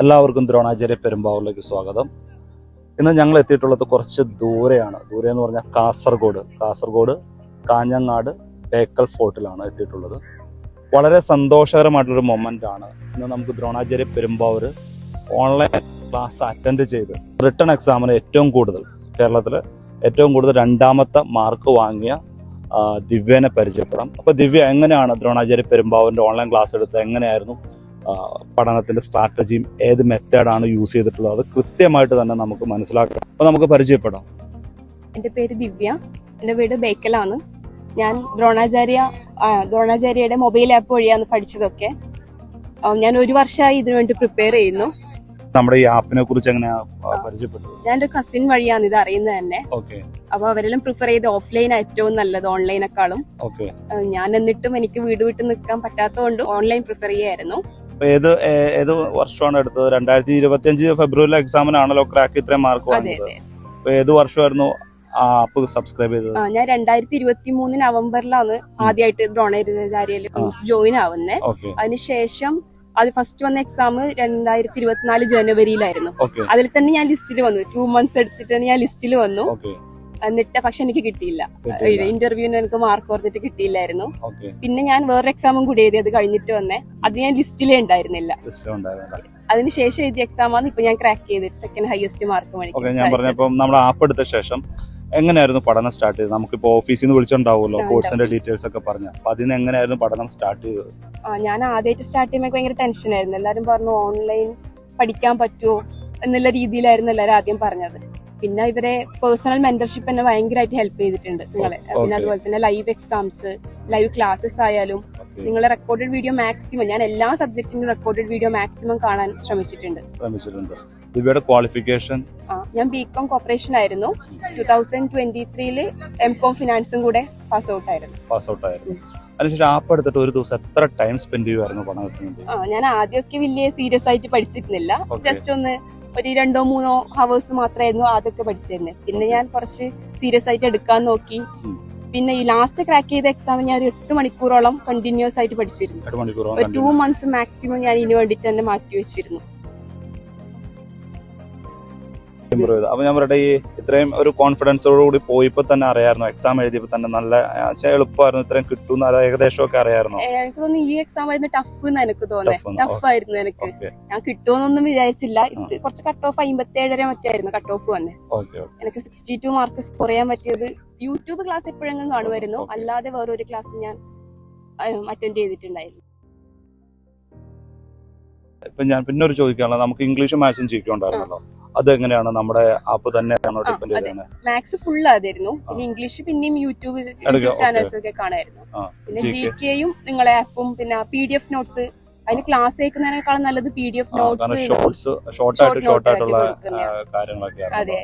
എല്ലാവർക്കും ദ്രോണാചാര്യ പെരുമ്പാവൂരിലേക്ക് സ്വാഗതം. ഇന്ന് ഞങ്ങൾ എത്തിയിട്ടുള്ളത് കുറച്ച് ദൂരെയാണ്. ദൂരെ എന്ന് പറഞ്ഞാൽ കാസർഗോഡ്. കാസർഗോഡ് കാഞ്ഞങ്ങാട് ബേക്കൽ ഫോർട്ടിലാണ് എത്തിയിട്ടുള്ളത്. വളരെ സന്തോഷകരമായിട്ടുള്ളൊരു മൊമെന്റ് ആണ്. ഇന്ന് നമുക്ക് Dronacharya Perumbavoor online class attend ചെയ്ത് റിട്ടേൺ എക്സാമിന് ഏറ്റവും കൂടുതൽ കേരളത്തിൽ ഏറ്റവും കൂടുതൽ രണ്ടാമത്തെ മാർക്ക് വാങ്ങിയ ദിവ്യനെ പരിചയപ്പെടാം. അപ്പൊ ദിവ്യ എങ്ങനെയാണ് ദ്രോണാചാര്യ പെരുമ്പാവൂരിന്റെ ഓൺലൈൻ ക്ലാസ് എടുത്തത്? എങ്ങനെയായിരുന്നു? പഠനത്തിന്റെ സ്ട്രാറ്റജിയും ഏത് മെത്തേഡാണ് യൂസ് ചെയ്തിട്ടുള്ളത് അത് കൃത്യമായിട്ട് തന്നെ നമുക്ക് മനസ്സിലാക്കാം. അപ്പൊ നമുക്ക് പരിചയപ്പെടാം. എന്റെ പേര് ദിവ്യ. എന്റെ വീട് ബേക്കലാണ്. ഞാൻ ദ്രോണാചാര്യ ദ്രോണാചാര്യയുടെ മൊബൈൽ ആപ്പ് വഴിയാണ് പഠിച്ചതൊക്കെ. ഞാൻ ഒരു വർഷമായി ഇതിനു വേണ്ടി പ്രിപ്പയർ ചെയ്യുന്നു. നമ്മുടെ ഈ ആപ്പിനെ കുറിച്ച് എങ്ങനെയാ പരിചയപ്പെട്ടത് ഞാൻ ഒരു കസിൻ വഴിയാണ് ഇത് അറിയുന്നത് തന്നെ. അപ്പൊ അവരെല്ലാം പ്രിഫർ ചെയ്ത് ഓഫ്ലൈൻ ഏറ്റവും നല്ലത് ഓൺലൈനേക്കാളും ഞാൻ എന്നിട്ടും എനിക്ക് വീട് വിട്ട് നിൽക്കാൻ പറ്റാത്തതുകൊണ്ട് ഓൺലൈൻ പ്രിഫർ ചെയ്യായിരുന്നു. അപ്പൊ ഏത് ഏത് വർഷമാണ് എടുത്തത്? രണ്ടായിരത്തി ഇരുപത്തി അഞ്ച് ഫെബ്രുവരി എക്സാമിനാണല്ലോ ക്രാക്ക് ഇത്രയും മാർക്ക് വന്നത് അപ്പൊ ഏത് വർഷമായിരുന്നു ആപ്പ് സബ്സ്ക്രൈബ് ചെയ്തത്? ഞാൻ രണ്ടായിരത്തി ഇരുപത്തി മൂന്ന് നവംബറിലാണ് ആദ്യമായിട്ട് ദ്രോണാചാര്യയിൽ ജോയിൻ ആവുന്നത് അതിനുശേഷം അത് ഫസ്റ്റ് വന്ന എക്സാം രണ്ടായിരത്തി ഇരുപത്തിനാല് ജനുവരിയിലായിരുന്നു അതിൽ തന്നെ ഞാൻ ലിസ്റ്റിൽ വന്നു. ടു മന്ത്സ് എടുത്തിട്ട് ഞാൻ ലിസ്റ്റിൽ വന്നു. എന്നിട്ട് പക്ഷെ എനിക്ക് കിട്ടിയില്ല. ഇന്റർവ്യൂവിന് എനിക്ക് മാർക്ക് ഓർത്തിട്ട് കിട്ടിയില്ലായിരുന്നു. പിന്നെ ഞാൻ വേറൊരു എക്സാമും കൂടി എഴുതി അത് കഴിഞ്ഞിട്ട് വന്നേ. അത് ഞാൻ ലിസ്റ്റിലേ ഉണ്ടായിരുന്നില്ല. അതിനുശേഷം എഴുതിയ എക്സാമാണ് ഇപ്പൊ ഞാൻ ക്രാക്ക് ചെയ്തിട്ട് സെക്കൻഡ് ഹയസ്റ്റ് മാർക്ക് ഞാൻ പറഞ്ഞപ്പോ നമ്മുടെ ആപ്പ് എടുത്ത ശേഷം എങ്ങനെയായിരുന്നു പഠനം സ്റ്റാർട്ട് ചെയ്തത്? നമുക്കിപ്പോ ഓഫീസിൽ നിന്ന് വിളിച്ചിട്ടുണ്ടാവുമല്ലോ കോഴ്സിന്റെ ഡീറ്റെയിൽസ് ഒക്കെ പറഞ്ഞു. അപ്പൊ അതിന് എങ്ങനെയായിരുന്നു പഠനം സ്റ്റാർട്ട് ചെയ്തത്? ഞാൻ ആദ്യമായിട്ട് സ്റ്റാർട്ട് ചെയ്യുമ്പോൾ ഭയങ്കര ടെൻഷൻ ആയിരുന്നു. എല്ലാരും പറഞ്ഞു ഓൺലൈൻ പഠിക്കാൻ പറ്റുമോ എന്നുള്ള രീതിയിലായിരുന്നു എല്ലാരും ആദ്യം പറഞ്ഞത്. പിന്നെ ഇവരെ പേഴ്സണൽ മെന്റർഷിപ്പ് എന്നെ ഭയങ്കരമായിട്ട് ഹെൽപ്പ് ചെയ്തിട്ടുണ്ട് നിങ്ങളെ. പിന്നെ. അതുപോലെ തന്നെ ലൈവ് എക്സാംസ് ലൈവ് ക്ലാസ്സസ് ആയാലും നിങ്ങളെ റെക്കോർഡഡ് വീഡിയോ മാക്സിമം ഞാൻ എല്ലാ സബ്ജക്റ്റിനും റെക്കോർഡഡ് വീഡിയോ മാക്സിമം കാണാൻ ശ്രമിച്ചിട്ടുണ്ട്. ശ്രമിച്ചിട്ടുണ്ട്. ഇവരുടെ ക്വാളിഫിക്കേഷൻ ഞാൻ ബി കോം കോപ്പറേഷൻ ആയിരുന്നു. ടൂ തൗസൻഡ് ട്വന്റി ത്രീയിൽ എം കോം ഫിനാൻസും കൂടെ പാസ് ഔട്ട് ആയിരുന്നു. പാസ് ഔട്ട് ആയിരുന്നു. അതിനുശേഷം ആപ്പ് എടുത്തിട്ട് ഒരു ദിവസം എത്ര ടൈം സ്പെൻഡ് ചെയ്യുമായിരുന്നു പഠനത്തിന് കിട്ടുന്നത്? ഞാൻ ആദ്യമൊക്കെ വലിയ സീരിയസ് ആയിട്ട് പഠിച്ചിരുന്നില്ല. ജസ്റ്റ് ഒന്ന് ഒരു രണ്ടോ മൂന്നോ ഹവേഴ്സ് മാത്രമായിരുന്നു ആദ്യമൊക്കെ പഠിച്ചിരുന്നത് പിന്നെ ഞാൻ കുറച്ച് സീരിയസ് ആയിട്ട് എടുക്കാൻ നോക്കി. പിന്നെ ഈ ലാസ്റ്റ് ക്രാക്ക് ചെയ്ത എക്സാം ഞാൻ ഒരു എട്ട് മണിക്കൂറോളം കണ്ടിന്യൂസ് ആയിട്ട് പഠിച്ചിരുന്നു. ഒരു ടു മന്ത്സ് മാക്സിമം ഞാൻ ഇതിനു വേണ്ടിട്ട് തന്നെ മാറ്റി വെച്ചിരുന്നു. ഇമ്പ്രൂവ് ചെയ്തു അപ്പൊ ഞാൻ പറയട്ടെ ഈ ഇത്രയും ഒരു കോൺഫിഡൻസോട് കൂടി പോയിപ്പോ തന്നെ അറിയായിരുന്നു എക്സാം എഴുതിയപ്പോ തന്നെ നല്ല എളുപ്പമായിരുന്നു ഇത്രയും കിട്ടും ഏകദേശം ഒക്കെ അറിയായിരുന്നു. എനിക്ക് തോന്നുന്നു ഈ എക്സാം ആയിരുന്നു ടഫ് എനിക്ക് തോന്നുന്നു. ടഫ് ആയിരുന്നു എനിക്ക്. ഞാൻ കിട്ടുമെന്നൊന്നും വിചാരിച്ചില്ല. കുറച്ച് കട്ട് ഓഫ് അമ്പത്തി ഏഴര മറ്റായിരുന്നു കട്ട് ഓഫ് വന്നെ എനിക്ക് സിക്സ്റ്റി ടു മാർക്ക് സ്കോർ ചെയ്യാൻ പറ്റിയത് യൂട്യൂബ് ക്ലാസ് എപ്പോഴെങ്കിലും കാണുമായിരുന്നു. അല്ലാതെ വേറൊരു ക്ലാസ്സും ഞാൻ അറ്റൻഡ് ചെയ്തിട്ടുണ്ടായിരുന്നു. ഇപ്പൊ ഞാൻ പിന്നെ ഒരു ചോദിക്കാനുള്ളത് നമുക്ക് ഇംഗ്ലീഷും മാത്സും അത് എങ്ങനെയാണ് നമ്മുടെ ആപ്പ് തന്നെയാണോ ഡിപ്പെൻഡ്. ചെയ്തത് മാത്സ് ഫുൾ അതായിരുന്നു പിന്നെ ഇംഗ്ലീഷ് പിന്നെയും യൂട്യൂബ് ചാനൽസ് ഒക്കെ കാണായിരുന്നു. പിന്നെ ജി കെയും നിങ്ങളെ ആപ്പും പിന്നെ പി ഡി എഫ് നോട്ട്സ് അതിന് ക്ലാസ് കേൾക്കുന്നതിനേക്കാളും നല്ലത് പി ഡി എഫ് നോട്ട്സ് അതെ.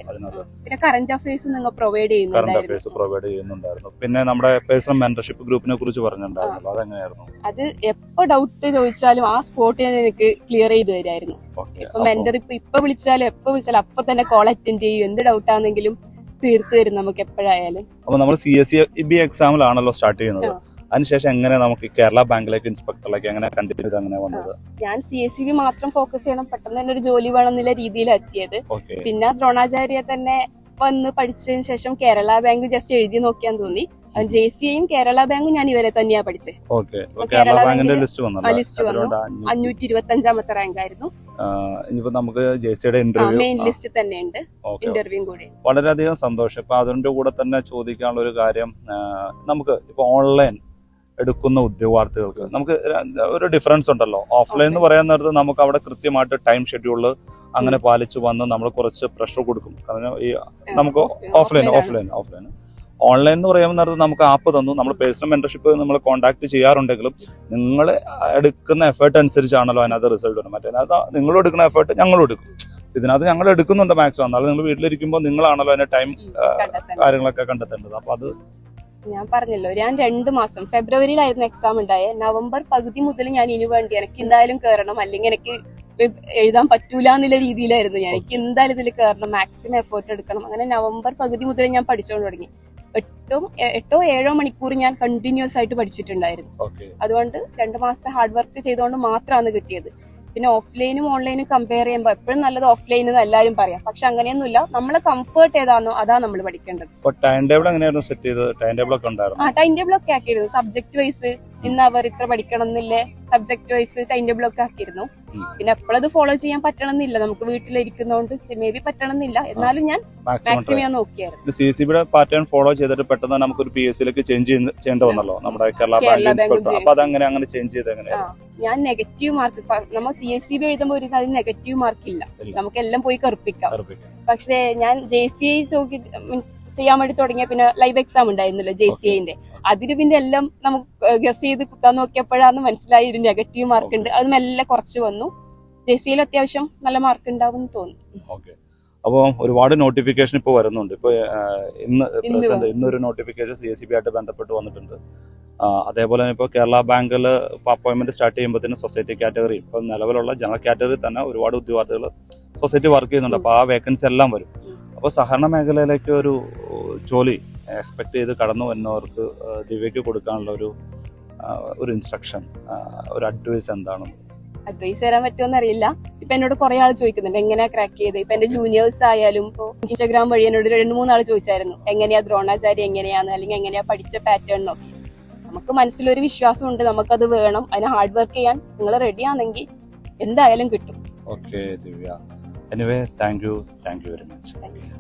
പിന്നെ കറന്റ് അഫയേഴ്സ് നിങ്ങൾ പ്രൊവൈഡ് ചെയ്യുന്നുണ്ട് പ്രൊവൈഡ് ചെയ്യുന്നുണ്ടായിരുന്നു. പിന്നെ നമ്മുടെ പേഴ്സണൽ മെന്റർഷിപ്പ് ഗ്രൂപ്പിനെ കുറിച്ച് പറഞ്ഞിട്ടുണ്ടായിരുന്നു അതെങ്ങനെയായിരുന്നു? അത് എപ്പോ ഡൗട്ട് ചോദിച്ചാലും ആ സ്പോട്ട് സ്പോട്ടിൽ എനിക്ക് ക്ലിയർ ചെയ്ത് തരായിരുന്നു. ഇപ്പൊ മെന്റർ ഇപ്പൊ ഇപ്പൊ വിളിച്ചാലും എപ്പോ വിളിച്ചാലും അപ്പൊ തന്നെ കോൾ അറ്റൻഡ് ചെയ്യും. എന്ത് ഡൗട്ട് ആണെങ്കിലും തീർത്തു തരും നമുക്ക് എപ്പോഴായാലും. അപ്പൊ നമ്മൾ സി എസ് സി ബി എക്സാമിലാണല്ലോ സ്റ്റാർട്ട് ചെയ്യുന്നത്. അതിനുശേഷം എങ്ങനെ നമുക്ക് കേരള ബാങ്കിലേക്ക് ഇൻസ്പെക്ടറിലേക്ക് എങ്ങനെ കണ്ടിന്യൂ അങ്ങനെ വന്നത്? ഞാൻ സി എസ് സി ബി മാത്രം ഫോക്കസ് ചെയ്യണം. പെട്ടെന്ന് തന്നെ ഒരു ജോലി വേണം എന്നുള്ള രീതിയിൽ എത്തിയത് പിന്നെ ദ്രോണാചാര്യ തന്നെ വന്ന് പഠിച്ചതിന് ശേഷം കേരള ബാങ്ക് ജസ്റ്റ് എഴുതി നോക്കിയാൻ തോന്നി. ജെ സിയും കേരള ബാങ്കും ഞാൻ ഇവരെ തന്നെയാ പഠിച്ചത് കേരള ബാങ്കിന്റെ ലിസ്റ്റ് വന്നു? അഞ്ഞൂറ്റി. ഇരുപത്തി അഞ്ചാമത്തെ റാങ്ക് ആയിരുന്നു ഇനിയിപ്പോ നമുക്ക് ജെ സിയുടെ മെയിൻ ഇന്റർവ്യൂ ലിസ്റ്റ് തന്നെയുണ്ട്. ഇന്റർവ്യൂ കൂടി വളരെയധികം സന്തോഷം. ഇപ്പൊ അതിന്റെ കൂടെ തന്നെ ചോദിക്കാനുള്ള ഒരു കാര്യം നമുക്ക് ഇപ്പൊ ഓൺലൈൻ എടുക്കുന്ന ഉദ്യോഗാർത്ഥികൾക്ക്. നമുക്ക് ഒരു ഡിഫറൻസ് ഉണ്ടല്ലോ. ഓഫ്ലൈൻ എന്ന് പറയാൻ നേരത്ത് നമുക്ക് അവിടെ കൃത്യമായിട്ട് ടൈം ഷെഡ്യൂൾ അങ്ങനെ പാലിച്ചു വന്ന് നമ്മൾ കുറച്ച് പ്രഷർ കൊടുക്കും. കാരണം ഈ നമുക്ക് ഓഫ്ലൈൻ ഓഫ്ലൈൻ ഓഫ്ലൈൻ ഓൺലൈൻ എന്ന് പറയുമ്പോൾ നേരത്ത് നമുക്ക് ആപ്പ് തന്നു. നമ്മൾ പേഴ്സണൽ മെന്റർഷിപ്പ് നമ്മൾ കോൺടാക്ട് ചെയ്യാറുണ്ടെങ്കിലും നിങ്ങൾ എടുക്കുന്ന എഫേർട്ട് അനുസരിച്ചാണല്ലോ അതിനകത്ത് റിസൾട്ട് വരും മറ്റേ നിങ്ങൾ എടുക്കുന്ന എഫേർട്ട് ഞങ്ങളും എടുക്കും. ഇതിനകത്ത് ഞങ്ങൾ എടുക്കുന്നുണ്ട് മാക്സിമം എന്നാലും നിങ്ങൾ വീട്ടിലിരിക്കുമ്പോൾ നിങ്ങളാണല്ലോ അതിന്റെ ടൈം കാര്യങ്ങളൊക്കെ കണ്ടെത്തേണ്ടത്. അപ്പൊ അത് ഞാൻ പറഞ്ഞല്ലോ ഞാൻ രണ്ട് മാസം ഫെബ്രുവരിയിലായിരുന്നു എക്സാം ഉണ്ടായത് നവംബർ പകുതി മുതൽ ഞാൻ ഇനി വേണ്ടി എനിക്ക് എന്തായാലും കയറണം അല്ലെങ്കിൽ എനിക്ക് എഴുതാൻ പറ്റൂല എന്നുള്ള രീതിയിലായിരുന്നു ഞാൻ. എനിക്ക് എന്തായാലും ഇതിൽ കയറണം മാക്സിമം എഫേർട്ട് എടുക്കണം. അങ്ങനെ നവംബർ പകുതി മുതൽ ഞാൻ പഠിച്ചുകൊണ്ട് തുടങ്ങി. എട്ടും എട്ടോ ഏഴോ മണിക്കൂർ ഞാൻ കണ്ടിന്യൂസ് ആയിട്ട് പഠിച്ചിട്ടുണ്ടായിരുന്നു. അതുകൊണ്ട് രണ്ട് മാസത്തെ ഹാർഡ് വർക്ക് ചെയ്തുകൊണ്ട് മാത്രമാണ് കിട്ടിയത്. പിന്നെ ഓഫ്ലൈനും ഓൺലൈനും കമ്പയർ ചെയ്യുമ്പോൾ എപ്പോഴും നല്ലത് ഓഫ്ലൈൻ എന്ന് എല്ലാവരും പറയാം. പക്ഷെ അങ്ങനെയൊന്നുമില്ല. നമ്മളെ കംഫർട്ട് ഏതാണോ അതാ നമ്മൾ പഠിക്കേണ്ടത്. ടൈം ടേബിൾ എങ്ങനെയായിരുന്നു സെറ്റ് ചെയ്തത്? ടൈം ടേബിൾ ഒക്കെ ഉണ്ടായിരുന്നു? ആ ടൈം ടേബിൾ ഒക്കെ ആക്കിയിരുന്നു. സബ്ജക്ട് വൈസ് ഇന്ന് അവർ ഇത്ര പഠിക്കണം എന്നില്ലേ സബ്ജക്ട് വൈസ് ടൈം ടേബിൾ ഒക്കെ ആക്കിയിരുന്നു. പിന്നെ എപ്പോഴത് ഫോളോ ചെയ്യാൻ പറ്റണം എന്നില്ല നമുക്ക് വീട്ടിലിരിക്കുന്നതുകൊണ്ട് മേ ബി പറ്റണം എന്നില്ല എന്നാലും ഞാൻ മാക്സിമം ഞാൻ നോക്കിയായിരുന്നു. സി സി ബിയുടെ പാറ്റേൺ ഫോളോ ചെയ്തിട്ട് പെട്ടെന്ന് നമുക്കൊരു പി എസ് സിയിലേക്ക് ചേഞ്ച് ചെയ്യേണ്ട വന്നല്ലോ നമ്മുടെ കേരള ബാങ്ക് അപ്പൊ അതങ്ങനെ അങ്ങനെ ചേഞ്ച് ചെയ്ത് എങ്ങനെയാ? ഞാൻ നെഗറ്റീവ് മാർക്ക് നമ്മൾ സി എസ് സി ബി എഴുതുമ്പോൾ ഒരു അതിന് നെഗറ്റീവ് മാർക്ക് ഇല്ല. നമുക്ക് എല്ലാം പോയി കറുപ്പിക്കാം. പക്ഷേ ഞാൻ ജെ സി ഐ ചോക്കി മീൻസ് ചെയ്യാൻ വേണ്ടി തുടങ്ങിയ പിന്നെ ലൈവ് എക്സാം ഉണ്ടായിരുന്നല്ലോ ജെ സി ഐന്റെ അതിന് പിന്നെ എല്ലാം നമുക്ക് ഗസ് ചെയ്ത് കുത്താൻ നോക്കിയപ്പോഴാണ് മനസ്സിലായി ഇത് നെഗറ്റീവ് മാർക്ക് ഉണ്ട്. അത് മെല്ലെ കുറച്ച് വന്നു. ജെ സി ഐയിൽ അത്യാവശ്യം നല്ല മാർക്ക് ഉണ്ടാവും എന്ന് തോന്നുന്നു അപ്പോൾ ഒരുപാട് നോട്ടിഫിക്കേഷൻ ഇപ്പോൾ വരുന്നുണ്ട്. ഇപ്പോൾ ഇന്ന് പ്രസന്റ് ഇന്നൊരു notification C S C B ആയിട്ട് ബന്ധപ്പെട്ട് വന്നിട്ടുണ്ട്. അതേപോലെ തന്നെ ഇപ്പോൾ കേരള ബാങ്കിൽ അപ്പോയിന്റ്മെന്റ് സ്റ്റാർട്ട് ചെയ്യുമ്പോഴത്തേനും സൊസൈറ്റി കാറ്റഗറി ഇപ്പോൾ നിലവിലുള്ള ജനറൽ കാറ്റഗറി തന്നെ ഒരുപാട് ഉദ്യോഗാർത്ഥികൾ സൊസൈറ്റി വർക്ക് ചെയ്യുന്നുണ്ട്. അപ്പോൾ ആ വേക്കൻസി എല്ലാം വരും. അപ്പോൾ സഹകരണ മേഖലയിലേക്ക് ഒരു ജോലി എക്സ്പെക്ട് ചെയ്ത് കടന്നു വരുന്നവർക്ക് ദിവ്യയ്ക്ക് കൊടുക്കാനുള്ള ഒരു ഒരു ഇൻസ്ട്രക്ഷൻ ഒരു അഡ്വൈസ് എന്താണ് അഡ്വൈസ് തരാൻ പറ്റുമെന്ന് അറിയില്ല ഇപ്പൊ എന്നോട് കുറെ ആൾ ചോദിക്കുന്നുണ്ട് എങ്ങനെയാ ക്രാക്ക് ചെയ്ത്? ഇപ്പൊ എന്റെ ജൂനിയേഴ്സ് ആയാലും ഇപ്പൊ ഇൻസ്റ്റാഗ്രാം വഴി എന്നോട് രണ്ട് മൂന്നാൾ ചോദിച്ചായിരുന്നു എങ്ങനെയാ ദ്രോണാചാര്യ എങ്ങനെയാന്ന് അല്ലെങ്കിൽ എങ്ങനെയാ പഠിച്ച പാറ്റേൺ നോക്കി നമുക്ക് മനസ്സിലൊരു വിശ്വാസം ഉണ്ട് നമുക്കത് വേണം അതിന് ഹാർഡ് വർക്ക് ചെയ്യാൻ. നിങ്ങൾ റെഡി ആണെങ്കിൽ എന്തായാലും കിട്ടും. Okay Divya. Anyway, thank you. Thank you very much. Thanks.